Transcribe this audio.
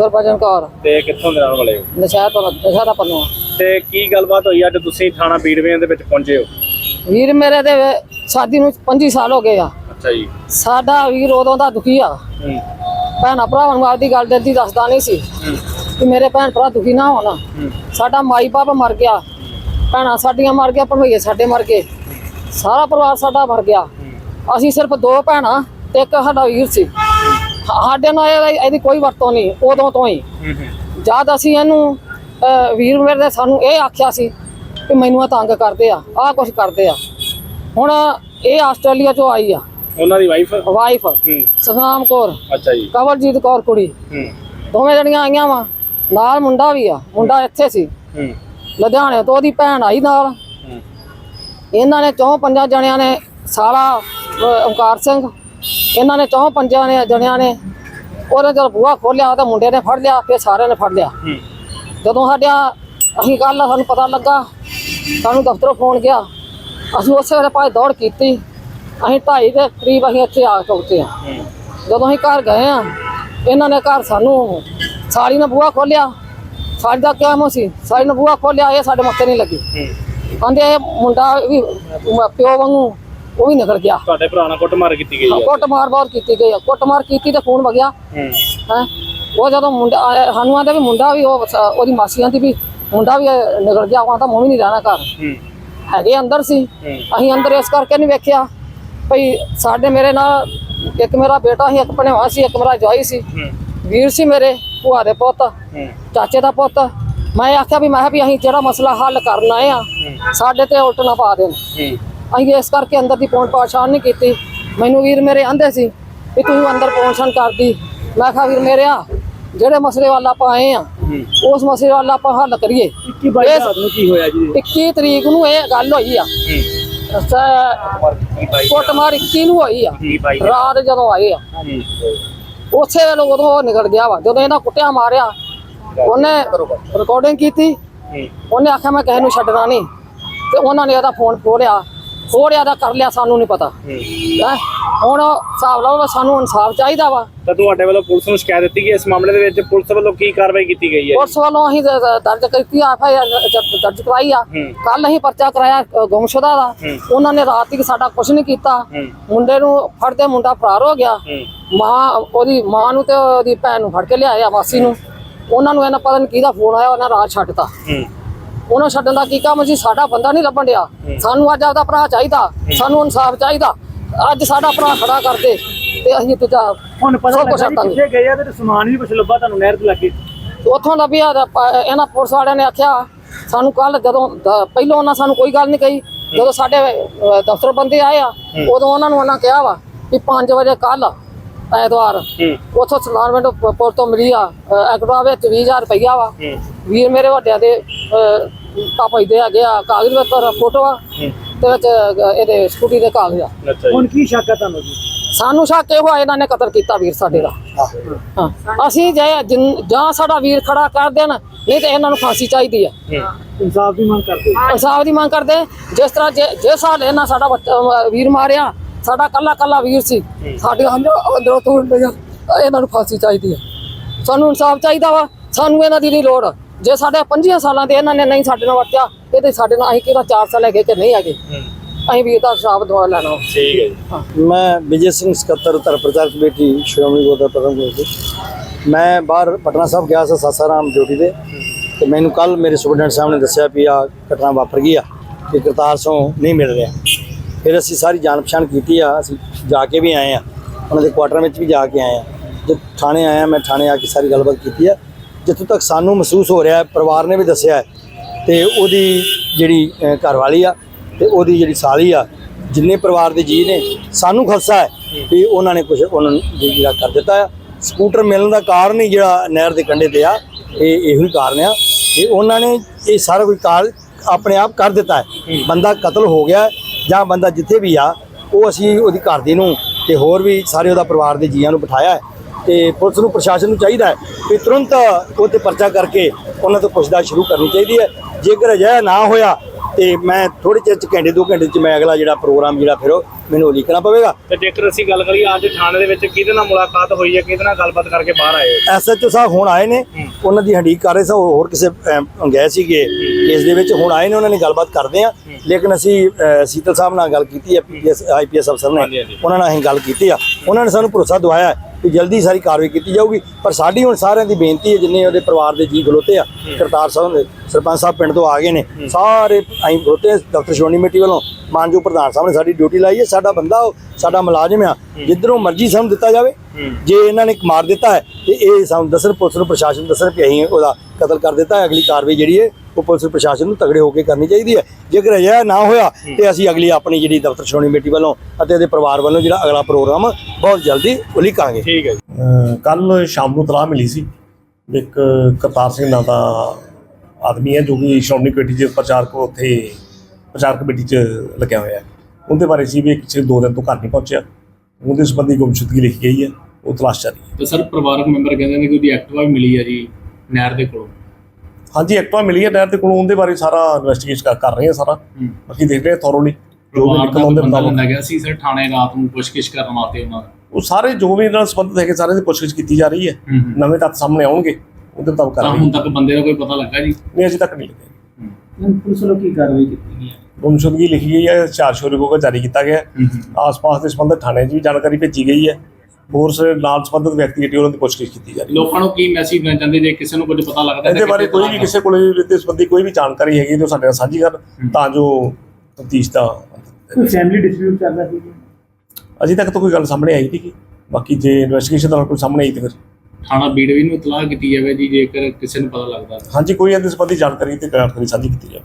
ਗੁਰਬਚਨ ਕੌਰ ਤੇ ਕਿੱਥੋਂ ਦੇ ਰਹਿਣ ਵਾਲੇ ਹੋ? ਨਸ਼ਾ ਤੋਂ ਨਸ਼ਾ ਦਾ ਪੰਨੂ ਤੇ ਕੀ ਗੱਲਬਾਤ ਹੋਈ? ਅੱਜ ਤੁਸੀਂ ਥਾਣਾ ਬੀੜਵੇਂ ਦੇ ਵਿੱਚ ਪਹੁੰਚੇ ਹੋ। ਵੀਰ ਮੇਰੇ ਦੇ ਸ਼ਾਦੀ ਨੂੰ 25 ਸਾਲ ਹੋ ਗਏ ਆ। ਅੱਛਾ ਜੀ। ਸਾਡਾ ਵੀਰ ਉਦੋਂ ਦਾ ਦੁਖੀ ਆ। ਭੈਣਾਂ ਭਰਾਵਾਂ ਨੂੰ ਆਪਦੀ ਗੱਲ ਦਿਲ ਦੀ ਦੱਸਦਾ ਨਹੀਂ ਸੀ ਕਿ ਮੇਰੇ ਭੈਣ ਭਰਾ ਦੁਖੀ ਨਾ ਹੋਣ। ਸਾਡਾ ਮਾਈ ਬਾਪ ਮਰ ਗਿਆ। ਭੈਣਾਂ ਸਾਡੀਆਂ ਮਰ ਗਿਆ ਭਣਵਈਏ ਸਾਡੇ ਮਰ ਗਏ। ਸਾਰਾ ਪਰਿਵਾਰ ਸਾਡਾ ਮਰ ਗਿਆ। ਅਸੀਂ ਸਿਰਫ ਦੋ ਭੈਣਾਂ ਤੇ ਇੱਕ ਸਾਡਾ ਵੀਰ ਸੀ। ਸਾਡੇ ਨਾਲ ਇਹ- ਇਹਦੀ ਕੋਈ ਵਰਤੋਂ ਨਹੀਂ ਉਦੋਂ ਤੋਂ ਹੀ। ਜਦ ਅਸੀਂ ਇਹਨੂੰ ਅਹ, ਵੀਰ ਮੇਰੇ ਨੇ ਸਾਨੂੰ ਇਹ ਆਖਿਆ ਸੀ ਕਿ ਮੈਨੂੰ ਇਹ ਤੰਗ ਕਰਦੇ ਆ ਆਹ ਕੁਝ ਕਰਦੇ ਆ। ਹੁਣ ਇਹ ਆਸਟ੍ਰੇਲੀਆ ਚੋਂ ਆਈ ਆ। ਉਹਨਾਂ ਦੀ ਵਾਈਫ ਵਾਈਫ ਹੂੰ। ਸਤਨਾਮ ਕੌਰ। ਅੱਛਾ ਜੀ। ਕਵਲਜੀਤ ਕੌਰ ਕੁੜੀ। ਹੂੰ। ਦੋਵੇਂ ਜਣੀਆਂ ਆਈਆਂ ਵਾ। ਨਾਲ ਮੁੰਡਾ ਵੀ ਆ ਮੁੰਡਾ ਇੱਥੇ ਸੀ। ਹੂੰ। ਲੁਧਿਆਣੇ ਤੋਂ ਉਹਦੀ ਭੈਣ ਆਈ ਨਾਲ। ਹੂੰ। ਇਹਨਾਂ ਨੇ ਚੌਂ ਪੰਜਾਂ ਜਣਿਆਂ ਨੇ ਸਾਲਾ ਅਹ, ਓਂਕਾਰ ਸਿੰਘ ਇਹਨਾਂ ਨੇ ਚੌਂ ਪੰਜਾਂ ਨੇ ਜਣਿਆਂ ਨੇ ਉਹਨੇ ਜਦ ਬੂਹਾ ਖੋਲਿਆ ਤਾਂ ਮੁੰਡੇ ਨੇ ਫੜ ਲਿਆ ਫਿਰ ਸਾਰਿਆਂ ਨੇ ਫੜ ਲਿਆ। ਜਦੋਂ ਸਾਡਿਆ ਅਸੀਂ ਕੱਲ ਸਾਨੂੰ ਪਤਾ ਲੱਗਾ ਸਾਨੂੰ ਦਫ਼ਤਰੋਂ ਫੋਨ ਗਿਆ। ਅਸੀਂ ਉਸੇ ਵੇਲੇ ਭਾਈ ਦੌੜ ਕੀਤੀ ਅਸੀਂ ਢਾਈ ਦੇ ਕਰੀਬ ਅਸੀਂ ਇੱਥੇ ਆ ਪਹੁੰਚੇ ਆ ਹੂੰ। ਜਦੋਂ ਅਸੀਂ ਘਰ ਗਏ ਆ ਇਹਨਾਂ ਨੇ ਘਰ ਸਾਨੂੰ ਸਾਲੀ ਨੇ ਬੂਹਾ ਖੋਲਿਆ ਸਾਡੀ ਦਾ ਕਿਆ ਸੀ? ਸਾਲੀ ਨੇ ਬੂਹਾ ਖੋਲਿਆ ਇਹ ਸਾਡੇ ਮੱਥੇ ਨਹੀਂ ਲੱਗੀ। ਕਹਿੰਦੇ ਇਹ ਮੁੰਡਾ ਵੀ ਪਿਓ ਵਾਂਗੂ ਉਹ ਵੀ ਨਿਕਲ ਗਿਆ। ਤੁਹਾਡੇ ਭਰਾ ਨਾਲ ਕੁੱਟਮਾਰ ਕੀਤੀ ਗਈ ਹੈ ਕੁੱਟ ਮਾਰ ਬਹੁਤ ਕੀਤੀ ਗਈ ਆ। ਕੁੱਟ ਮਾਰ ਕੀਤੀ ਤੇ ਖੂਨ ਵਗਿਆ। ਹੂੰ। ਹੈ? ਉਹ ਜਦੋਂ ਮੁੰਡਾ ਆਇਆ, ਸਾਨੂੰ ਆਂਦੇ ਵੀ ਮੁੰਡਾ ਵੀ ਉਹ ਸ- ਉਹਦੀ ਮਾਸੀਆਂ ਦੀ ਵੀ ਮੁੰਡਾ ਵੀ ਨਿਕਲ ਗਿਆ। ਉਹ ਆਂਦਾ ਮੈਂ ਵੀ ਨਹੀਂ ਰਹਿਣਾ ਘਰ। ਹੂੰ। ਹੈਗੇ ਅੰਦਰ ਸੀ। ਹੂੰ। ਅਸੀਂ ਅੰਦਰ ਇਸ ਕਰਕੇ ਨਹੀਂ ਵੇਖਿਆ। ਭਈ ਸਾਡੇ ਮੇਰੇ ਨਾਲ ਇੱਕ ਮੇਰਾ ਬੇਟਾ ਸੀ ਇੱਕ ਭਣੇਵਾ ਸੀ ਇੱਕ ਮੇਰਾ ਜਵਾਈ ਸੀ। ਹੂੰ। ਵੀਰ ਸੀ ਮੇਰੇ ਭੂਆ ਦੇ ਪੁੱਤ ਹੂੰ। ਚਾਚੇ ਦਾ ਪੁੱਤ। ਮੈਂ ਆਖਿਆ ਵੀ ਮੈਂ ਕਿਹਾ ਵੀ ਅਸੀਂ ਜਿਹੜਾ ਮਸਲਾ ਹੱਲ ਕਰਨ ਆਏ ਆ ਸਾਡੇ ਤੇ ਉਲਟ ਨਾ ਪਾ ਦੇਣ। ਹੂੰ। ਅਸੀਂ ਇਸ ਕਰਕੇ ਅੰਦਰ ਦੀ ਪਹੁੰਚ ਪਛਾਣ ਨਹੀਂ ਕੀਤੀ। ਮੈਨੂੰ ਵੀਰ ਮੇਰੇ ਆਂਦੇ ਸੀ ਵੀ ਤੂੰ ਅੰਦਰ ਪਹੁੰਚਣ ਕਰਦੀ। ਮੈਂ ਕਿਹਾ ਵੀਰ ਮੇਰੇ ਆ ਜਿਹੜੇ ਮਸਲੇ ਵੱਲ ਆਪਾਂ ਆਏ ਆ ਉਸ ਮਸਲੇ ਵੱਲ ਆਪਾਂ ਹੱਲ ਕਰੀਏ। 21 ਬਾਈ ਰਾਤ ਨੂੰ ਕੀ ਹੋਇਆ ਜੀ? 21 ਤਰੀਕ ਨੂੰ ਇਹ ਗੱਲ ਹੋਈ ਆ। ਸ- ਕੁੱਟਮਾਰ 21 ਨੂੰ ਹੋਈ ਆ। 21 ਬਾਈ ਰਾਤ। ਜਦੋਂ ਆਏ ਆ। ਉਸੇ ਵੇਲੇ ਉਦੋਂ ਉਹ ਨਿਕਲ ਗਿਆ ਵਾ ਜਦੋਂ ਇਹਨਾਂ ਕੁੱਟਿਆ ਮਾਰਿਆ ਉਹਨੇ ਰਿਕਾਰਡਿੰਗ ਕੀਤੀ। ਉਹਨੇ ਆਖਿਆ ਮੈਂ ਕਿਸੇ ਨੂੰ ਛੱਡਣਾ ਨਹੀਂ। ਤੇ ਉਹਨਾਂ ਨੇ ਉਹਦਾ ਫੋਨ ਖੋਲਿਆ ਖੋਲਿਆ ਦਾ ਕਰ ਲਿਆ ਸਾਨੂੰ ਨਹੀਂ ਪਤਾ। ਹੂੰ। ਹੁਣ ਹਿਸਾਬ ਲਾਓ ਸਾਨੂੰ ਇਨਸਾਫ ਚਾਹੀਦਾ ਵਾ। ਤਾਂ ਤੁਹਾਡੇ ਵੱਲੋਂ ਪੁਲਿਸ ਨੂੰ ਸ਼ਿਕਾਇਤ ਦਿੱਤੀ ਗਈ ਇਸ ਮਾਮਲੇ ਦੇ ਵਿੱਚ ਪੁਲਿਸ ਵੱਲੋਂ ਕੀ ਕਾਰਵਾਈ ਕੀਤੀ ਗਈ ਹੈ? ਪੁਲਿਸ ਵੱਲੋਂ ਅਸੀਂ ਦ- ਦ- ਦਰਜ ਕੀਤੀ ਆ ਐਫਆਈਆਰ ਦਰਜ ਕਰਾਈ ਆ। ਹੂੰ। ਕੱਲ ਅਸੀਂ ਪਰਚਾ ਕਰਾਇਆ ਅ, ਗੁੰਮਸ਼ੁਦਾ ਦਾ। ਹੂੰ। ਉਹਨਾਂ ਨੇ ਰਾਤ ਤੱਕ ਸਾਡਾ ਕੁਝ ਨਹੀਂ ਕੀਤਾ। ਹੂੰ। ਮੁੰਡੇ ਨੂੰ ਫੜਦੇ ਮੁੰਡਾ ਫਰਾਰ ਹੋ ਗਿਆ। ਹੂੰ। ਮਾਂ ਉਹਦੀ ਮਾਂ ਨੂੰ ਤੇ ਉਹਦੀ ਭੈਣ ਨੂੰ ਫੜ ਕੇ ਲਿਆਇਆ ਮਾਸੀ ਨੂੰ। ਉਹਨਾਂ ਨੂੰ ਇਹਨਾਂ ਪਤਾ ਨਹੀਂ ਕਿਹਦਾ ਫੋਨ ਆਇਆ ਉਹਨਾਂ ਰਾਤ ਛੱਡਤਾ ਹੂੰ। ਉਹਨਾਂ ਛੱਡਣ ਦਾ ਕੀ ਕੰਮ ਸੀ? ਸਾਡਾ ਬੰਦਾ ਨਹੀਂ ਲੱਭਣ ਡਿਆ। ਸਾਨੂੰ ਅੱਜ ਆਪਦਾ ਭਰਾ ਚਾਹੀਦਾ। ਸਾਨੂੰ ਇਨਸਾਫ ਚਾਹੀਦਾ। ਅੱਜ ਸਾਡਾ ਭਰਾ ਖੜਾ ਕਰਦੇ। ਤੇ ਅਸੀਂ ਦੂਜਾ ਹੁਣ ਪਤਾ ਲੱਗਾ। ਕਿੱਥੇ ਗਏ ਆ ਤੇ ਸਮਾਨ ਵੀ ਕੁਛ ਲੱਭਾ ਤੁਹਾਨੂੰ ਨਹਿਰ ਦੇ ਲੱਗੇ ਉੱਥੋਂ ਲੱਭਿਆ ਤਾਂ ਇਹਨਾਂ ਪੁਲਿਸ ਵਾਲਿਆਂ ਨੇ ਆਖਿਆ ਸਾਨੂੰ ਕੱਲ ਜਦੋਂ ਪਹਿਲੋਂ ਉਹਨਾਂ ਸਾਨੂੰ ਕੋਈ ਗੱਲ ਨਹੀਂ ਕਹੀ। ਜਦੋਂ ਸਾਡੇ ਦਫ਼ਤਰ ਬੰਦੇ ਆਏ ਆ ਉਦੋਂ ਉਹਨਾਂ ਨੂੰ ਉਹਨਾਂ ਕਿਹਾ ਵਾ ਕਿ 5 ਵਜੇ ਕੱਲ ਐਤਵਾਰ ਉੱਥੋਂ ਸਲਾਨਮੈਂਟ ਪੁਰ ਤੋਂ ਮਿਲੀ ਆ ਐਕਟਵਾ ਵਿੱਚ 20000 ਰੁਪਈਆ ਵਾ। ਵੀਰ ਮੇਰੇ ਵੱਡਿਆਂ ਦੇ ਕਾਪੀ ਦੇ ਹੈਗੇ ਆ ਕਾਗਜ਼ ਪਰ ਫੋਟੋ ਆ ਹੂੰ। ਤੇ ਵਿੱਚ ਇਹਦੇ ਸਕੂਟੀ ਦੇ ਕਾਗਜ਼ ਆ। ਅੱਛਾ ਜੀ। ਹੁਣ ਕੀ ਸ਼ੱਕ ਆ ਤੁਹਾਨੂੰ ਜੀ? ਸਾਨੂੰ ਸ਼ੱਕ ਇਹ ਹੋਇਆ ਇਹਨਾਂ ਨੇ ਕਤਲ ਕੀਤਾ ਵੀਰ ਸਾਡੇ ਦਾ। ਹਾਂ। ਅਸੀਂ ਜੇ ਜਿਨ- ਜਾਂ ਸਾਡਾ ਵੀਰ ਖੜਾ ਕਰ ਦੇਣ ਨਹੀਂ ਤੇ ਇਹਨਾਂ ਨੂੰ ਫਾਂਸੀ ਚਾਹੀਦੀ ਆ। ਹੂੰ। ਇਨਸਾਫ ਦੀ ਮੰਗ ਕਰਦੇ। ਇਨਸਾਫ ਦੀ ਮੰਗ ਕਰਦੇ। ਜਿਸ ਤਰ੍ਹਾਂ ਜੇ ਜੇ ਸਾਲ ਇਹਨਾਂ ਸਾਡਾ ਬੱਚਾ, ਅਹ, ਵੀਰ ਮਾਰਿਆ ਸਾਡਾ ਕੱਲਾ ਕੱਲਾ ਵੀਰ ਸੀ ਸਾਡੇ ਅੰਦਰ ਅੰਦਰੋਂ ਤੋੜ ਲਿਆ ਇਹਨਾਂ ਨੂੰ ਫਾਂਸੀ ਚਾਹੀਦੀ ਆ। ਸਾਨੂੰ ਇਨਸਾਫ ਚਾਹੀਦਾ ਵਾ ਸਾਨੂੰ ਇਹਨਾਂ ਦੀ ਨਹੀਂ ਲੋੜ। ਜੇ ਸਾਡੇ 25 ਸਾਲਾਂ ਦੇ ਇਹਨਾਂ ਨੇ ਨਹੀਂ ਸਾਡੇ ਨਾਲ ਵਰਤਿਆ ਇਹ ਤੇ ਸਾਡੇ ਨਾਲ ਅਸੀਂ ਕਿਹੜਾ 4 ਸਾਲ ਹੈਗੇ ਕਿ ਨਹੀਂ ਹੈਗੇ। ਅਸੀਂ ਵੀਰ ਦਾ ਇਨਸਾਫ ਦਵਾ ਲੈਣਾ। ਵਾ। ਠੀਕ ਹੈ ਜੀ। ਮੈਂ ਵਿਜੇ ਸਿੰਘ ਸਕੱਤਰ ਧਰ ਪ੍ਰਚਾਰ ਕਮੇਟੀ ਸ਼੍ਰੋਮਣੀ ਗੁਰਦੁਆਰਾ ਪ੍ਰਬੰਧਕ ਕਮੇਟੀ। ਮੈਂ ਬਾਹਰ ਪਟਨਾ ਸਾਹਿਬ ਗਿਆ ਸੀ ਸਾਸਾਰਾਮ ਡਿਊਟੀ ਤੇ। ਤੇ ਮੈਨੂੰ ਕੱਲ ਮੇਰੇ ਸੁਪਰਡੈਂਟ ਸਾਹਿਬ ਨੇ ਦੱਸਿਆ ਵੀ ਆ ਘਟਨਾ ਵਾਪਰ ਗਈ ਆ ਕਿ ਕਰਤਾਰ ਸਿੰਘ ਨਹੀਂ ਮਿਲ ਰਿਹਾ। ਫਿਰ ਅਸੀਂ ਸਾਰੀ ਜਾਣ ਪਛਾਣ ਕੀਤੀ ਆ ਅਸੀਂ ਜਾ ਕੇ ਵੀ ਆਏ ਆ। ਉਹਨਾਂ ਦੇ ਕੁਆਟਰ ਵਿੱਚ ਵੀ ਜਾ ਕੇ ਆਏ ਆ। ਜਦ ਥਾਣੇ ਆਇਆ ਮੈਂ ਥਾਣੇ ਆ ਕੇ ਸਾਰੀ ਗੱਲਬਾਤ ਕੀਤੀ ਆ। ਜਿੱਥੋਂ ਤੱਕ ਸਾਨੂੰ ਮਹਿਸੂਸ ਹੋ ਰਿਹਾ ਪਰਿਵਾਰ ਨੇ ਵੀ ਦੱਸਿਆ ਹੈ ਤੇ ਉਹਦੀ ਜਿਹੜੀ ਅਹ, ਘਰਵਾਲੀ ਆ ਤੇ ਉਹਦੀ ਜਿਹੜੀ ਸਾਲੀ ਆ ਜਿੰਨੇ ਪਰਿਵਾਰ ਦੇ ਜੀ ਨੇ ਸਾਨੂੰ ਖਲਸਾ ਹੈ ਵੀ ਉਹਨਾਂ ਨੇ ਕੁਝ ਉਹਨਾਂ ਨੂੰ ਜਿਹੜਾ ਕਰ ਦਿੱਤਾ ਆ। ਸਕੂਟਰ ਮਿਲਣ ਦਾ ਕਾਰਨ ਹੀ ਜਿਹੜਾ ਨਹਿਰ ਦੇ ਕੰਢੇ ਤੇ ਆ ਇਹ ਇਹੋ ਹੀ ਕਾਰਨ ਆ ਕਿ ਉਹਨਾਂ ਨੇ ਇਹ ਸਾਰਾ ਕੁਝ ਕਾਰ ਆਪਣੇ ਆਪ ਕਰ ਦਿੱਤਾ ਹੈ। ਬੰਦਾ ਕਤਲ ਹੋ ਗਿਆ ਜਾਂ ਬੰਦਾ ਜਿੱਥੇ ਵੀ ਆ ਉਹ ਅਸੀਂ ਉਹਦੀ ਘਰ ਦੀ ਨੂੰ ਤੇ ਹੋਰ ਵੀ ਸਾਰੇ ਉਹਦਾ ਪਰਿਵਾਰ ਦੇ ਜੀਆਂ ਨੂੰ ਬਿਠਾਇਆ ਹੈ। ਤੇ ਪੁਲਿਸ ਨੂੰ ਪ੍ਰਸ਼ਾਸਨ ਨੂੰ ਚਾਹੀਦਾ ਹੈ ਕਿ ਤੁਰੰਤ ਉਹ ਤੇ ਪਰਚਾ ਕਰਕੇ ਉਹਨਾਂ ਤੋਂ ਪੁੱਛਦਾ ਸ਼ੁਰੂ ਕਰਨੀ ਚਾਹੀਦੀ ਹੈ। ਜੇਕਰ ਅਜਿਹਾ ਨਾ ਹੋਇਆ ਤੇ ਮੈਂ ਥੋੜੇ ਚਿਰ ਚ ਘੰਟੇ ਦੋ ਘੰਟੇ ਚ ਮੈਂ ਅਗਲਾ ਜਿਹੜਾ ਪ੍ਰੋਗਰਾਮ ਜਿਹੜਾ ਫਿਰ ਉਹ ਮੈਨੂੰ ਲਿਖਣਾ ਪਵੇਗਾ। ਤੇ ਜੇਕਰ ਅਸੀਂ ਗੱਲ ਕਰੀਏ ਅੱਜ ਥਾਣੇ ਦੇ ਵਿੱਚ ਕਿਹਦੇ ਨਾਲ ਮੁਲਾਕਾਤ ਹੋਈ ਹੈ ਕਿਹਦੇ ਨਾਲ ਗੱਲਬਾਤ ਕਰਕੇ ਬਾਹਰ ਆਏ ਐਸਐਚਓ ਸਾਹਿਬ ਹੁਣ ਆਏ ਨੇ ਉਹਨਾਂ ਦੀ ਹੰਡੀਕ ਕਰ ਰਹੇ ਸਨ ਹੋਰ ਕਿਸੇ ਗਏ ਸੀਗੇ। ਕੇਸ ਦੇ ਵਿੱਚ ਹੁਣ ਆਏ ਨੇ ਉਹਨਾਂ ਨੇ ਗੱਲਬਾਤ ਕਰਦੇ ਆ ਲੇਕਿਨ ਅਸੀਂ ਸੀਤਲ ਸਾਹਿਬ ਨਾਲ ਗੱਲ ਕੀਤੀ ਹੈ ਪੀਐਸ ਆਈਪੀਐਸ ਅਫਸਰ ਨੇ। ਉਹਨਾਂ ਨਾਲ ਅਸੀਂ ਗੱਲ ਕੀਤੀ ਆ। ਉਹਨਾਂ ਨੇ ਸਾਨੂੰ ਭਰੋਸਾ ਦਵਾਇਆ ਕਿ ਜਲਦੀ ਸਾਰੀ ਕਾਰਵਾਈ ਕੀਤੀ ਜਾਊਗੀ। ਪਰ ਸਾਡੀ ਹੁਣ ਸਾਰਿਆਂ ਦੀ ਬੇਨਤੀ ਹੈ ਜਿੰਨੇ ਉਹਦੇ ਪਰਿਵਾਰ ਦੇ ਜੀ ਖਲੋਤੇ ਆ ਕਰਤਾਰ ਸਾਹਿਬ ਦੇ ਸਰਪੰਚ ਸਾਹਿਬ ਪਿੰਡ ਤੋਂ ਆ ਗਏ ਨੇ। ਸਾਰੇ ਅਸੀਂ ਖਲੋਤੇ ਦਫ਼ਤਰ ਸ਼੍ਰੋਮਣੀ ਕਮੇਟੀ ਵੱਲੋਂ। ਮਾਨਜੋ ਪ੍ਰਧਾਨ ਸਾਹਿਬ ਨੇ ਸਾਡੀ ਡਿਊਟੀ ਲਾਈ ਹੈ ਸਾਡਾ ਬੰਦਾ ਉਹ ਸਾਡਾ ਮੁਲਾਜ਼ਮ ਆ ਜਿੱਧਰੋਂ ਮਰਜ਼ੀ ਸਾਨੂੰ ਦਿੱਤਾ ਜਾਵੇ ਜੇ ਇਹਨਾਂ ਨੇ ਮਾਰ ਦਿੱਤਾ ਹੈ ਤੇ ਇਹ ਸਾਨੂੰ ਦੱਸਣ ਪੁਲਿਸ ਨੂੰ ਪ੍ਰਸ਼ਾਸਨ ਦੱਸਣ ਕਿ ਅਸੀਂ ਉਹਦਾ ਕਤਲ ਕਰ ਦਿੱਤਾ ਹੈ ਅਗਲੀ ਕਾਰਵਾਈ ਜਿਹੜੀ ਹੈ ਉਹ ਪੁਲਿਸ ਪ੍ਰਸ਼ਾਸਨ ਨੂੰ ਤਗੜੇ ਹੋ ਕੇ ਕਰਨੀ ਚਾਹੀਦੀ ਹੈ। ਜੇਕਰ ਅਜਿਹਾ ਨਾ ਹੋਇਆ ਤੇ ਅਸੀਂ ਅਗਲੀ ਆਪਣੀ ਜਿਹੜੀ ਦਫ਼ਤਰ ਸ਼੍ਰੋਮਣੀ ਕਮੇਟੀ ਵੱਲੋਂ ਅਤੇ ਉਹਦੇ ਪਰਿਵਾਰ ਵੱਲੋਂ ਜਿਹੜਾ ਅਗਲਾ ਪ੍ਰੋਗਰਾਮ ਬਹੁਤ ਜਲਦੀ ਉਲੀਕਾਂਗੇ। ਠੀਕ ਹੈ ਜੀ। ਕੱਲ ਸ਼ਾਮ ਨੂੰ ਤਲਾਹ ਮਿਲੀ ਸੀ ਇੱਕ ਕਰਤਾਰ ਸਿੰਘ ਨਾਂ ਦਾ ਆਦਮੀ ਹੈ ਜੋ ਕਿ ਸ਼੍ਰੋਮਣੀ ਕਮੇਟੀ ਦੇ ਪ੍ਰਚਾਰਕ ਉੱਥੇ ਪ੍ਰਚਾਰ ਕਮੇਟੀ 'ਚ ਲੱਗਿਆ ਹੋਇਆ ਹੈ। ਉਹਦੇ ਬਾਰੇ ਸੀ ਵੀ ਪਿਛਲੇ ਦੋ ਦਿਨ ਤੋਂ ਘਰ ਨਹੀਂ ਪਹੁੰਚਿਆ। ਉਹਦੇ ਸੰਬੰਧੀ ਗੁੰਮਸ਼ੁਦਗੀ ਲਿਖੀ ਗਈ ਹੈ ਉਹ ਤਲਾਸ਼ ਜਾਰੀ ਹੈ। ਤੇ ਸਰ ਪਰਿਵਾਰਕ ਮੈਂਬਰ ਕਹਿੰਦੇ ਨੇ ਕਿ ਉਹਦੀ ਐਕਟਿਵਾ ਵੀ ਮਿਲੀ ਹੈ ਜੀ ਨਹਿਰ ਦੇ ਕੋਲੋਂ। ਹਾਂਜੀ ਐਕਟਵਾ ਮਿਲੀ ਹੈ ਨਹਿਰ ਦੇ ਕੋਲੋਂ ਉਹਦੇ ਬਾਰੇ ਸਾਰਾ ਇਨਵੈਸਟੀਗੇਸ਼ਨ ਕਰ ਰਹੇ ਹਾਂ ਸਾਰਾ। ਬਾਕੀ ਦੇਖ ਰਹੇ ਹਾਂ ਥੋਰੋਲੀ ਜੋ ਵੀ ਨਿਕਲ ਆਉਂਦੇ ਬੰਦਾ ਮੁਤਾਬਕ। ਲੈਂਦਾ ਗਿਆ ਸੀ ਸਰ ਥਾਣੇ ਰਾਤ ਨੂੰ ਪੁੱਛਗਿੱਛ ਕਰਨ ਵਾਸਤੇ ਉਹਨਾਂ ਦਾ। ਉਹ ਸਾਰੇ ਜੋ ਵੀ ਇਹਨਾਂ ਨਾਲ ਸੰਬੰਧਿਤ ਹੈਗੇ ਸਾਰੇ ਦੀ ਪੁੱਛਗਿੱਛ ਕੀਤੀ ਜਾ ਰਹੀ ਹੈ। ਨਵੇਂ ਤੱਥ ਸਾਹਮਣੇ ਆਉਣਗੇ ਉਹਦੇ ਮੁਤਾਬਕ ਕਰ ਤਾਂ ਰਹੀ ਹੁਣ ਤੱਕ ਬੰਦੇ ਦਾ ਕੋਈ ਪਤਾ ਲੱਗਾ ਜੀ? ਨਹੀਂ ਅਜੇ ਤੱਕ ਨਹੀਂ ਲੱਗੇ। ਪੁਲਿਸ ਵੱਲੋਂ ਕੀ ਕਾਰਵਾਈ ਕੀਤੀ ਗਈ ਹੈ? ਗੁੰਮਸ਼ੁਦਗੀ ਲਿਖੀ ਗਈ ਹੈ ਚਾਰ ਸ਼ੋਰੀ ਕੋ ਜਾਰੀ ਕੀਤਾ ਗਿਆ ਹੈ। ਆਸ-ਪਾਸ ਦੇ ਸੰਬੰਧਿਤ ਥਾਣੇ 'ਚ ਵੀ ਜਾਣਕਾਰੀ ਭੇਜੀ ਗਈ ਹੈ। ਹੋਰ ਸਾਰੇ ਨਾਲ ਸੰਬੰਧਿਤ ਵਿਅਕਤੀ ਜਿਹੜੀ ਉਹਨਾਂ ਦੀ ਪੁੱਛਗਿੱਛ ਕੀਤੀ ਜਾ ਰਹੀ ਹੈ। ਲੋਕਾਂ ਨੂੰ ਕੀ ਮੈਸੇਜ ਦੇਣਾ ਚਾਹੁੰਦੇ? ਜੇ ਕਿਸੇ ਨੂੰ ਕੁਝ ਪਤਾ ਲੱਗਦਾ ਇਹਦੇ ਬਾਰੇ ਕੋਈ ਵੀ ਕਿਸੇ ਕੋਲ ਇਹਦੇ ਸੰਬੰਧੀ ਕੋਈ ਵੀ ਜਾਣਕਾਰੀ ਹੈਗੀ ਤਾਂ ਸਾਡੇ ਨਾਲ ਸਾਂਝੀ ਕਰਨ ਤਾਂ ਜੋ ਤਫਤੀਸ਼ ਦਾ ਕੋਈ ਫੈਮਿਲੀ ਡਿਸਪਿਊਟ ਚੱਲਦਾ ਸੀ? ਜੀ ਅਜੇ ਤੱਕ ਤਾਂ ਕੋਈ ਗੱਲ ਸਾਹਮਣੇ ਆਈ ਨਹੀਂ ਬਾਕੀ ਜੇ ਇਨਵੈਸਟੀਗੇਸ਼ਨ ਦੌਰਾਨ ਕੋਈ ਸਾਹਮਣੇ ਆਈ ਤਾਂ ਫਿਰ। ਥਾਣਾ ਬੀੜਵੀ ਨੂੰ ਇਤਲਾਹ ਕੀਤੀ ਜਾਵੇ ਜੀ ਜੇਕਰ ਕਿਸੇ ਨੂੰ ਪਤਾ ਲੱਗਦਾ ਹਾਂਜੀ ਕੋਈ ਇਹਦੇ ਸੰਬੰਧੀ ਜਾਣਕਾਰੀ ਤੇ ਜਾਣਕਾਰੀ ਸਾਂਝੀ ਕੀਤੀ ਜਾਵੇ।